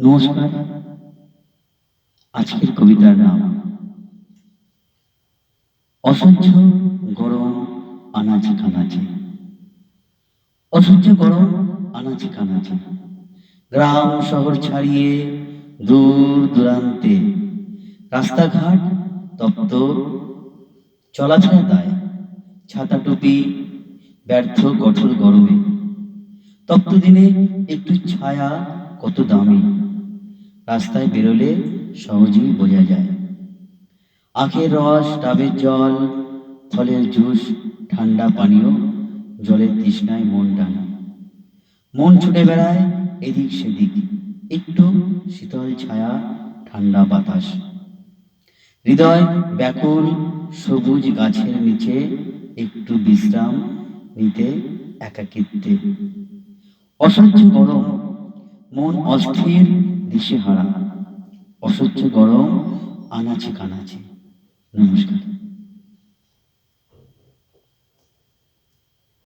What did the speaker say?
নমস্কার। আজকের কবিতার নাম, অসহ্য গরম আনাচে কানাচে। অসহ্য গরম আনাচে কানাচে। গ্রাম শহর ছাড়িয়ে দূর দূরান্তে। রাস্তাঘাট তপ্ত, চলাচল দায়। ছাতা টুপি, ব্যর্থ কঠোর গরমে। তপ্ত দিনে একটু ছায়া কত দামি। রাস্তায় বেরোলে সহজেই বোঝা যায়। আখের রস, ডাবের জল, ফলের জুস, ঠান্ডা পানীয়, জলের তৃষ্ণায় মন টানা। মন ছুটে বেড়ায় এদিক সেদিক। একটু শীতল ছায়া, ঠান্ডা বাতাস। হৃদয় ব্যাকুল, সবুজ গাছের নিচে একটু বিশ্রাম নিতে একাকিত্বে। অসহ্য গরম মন অস্থির দিশেহারা। অসহ্য গরম আনাচে কানাচে। নমস্কার।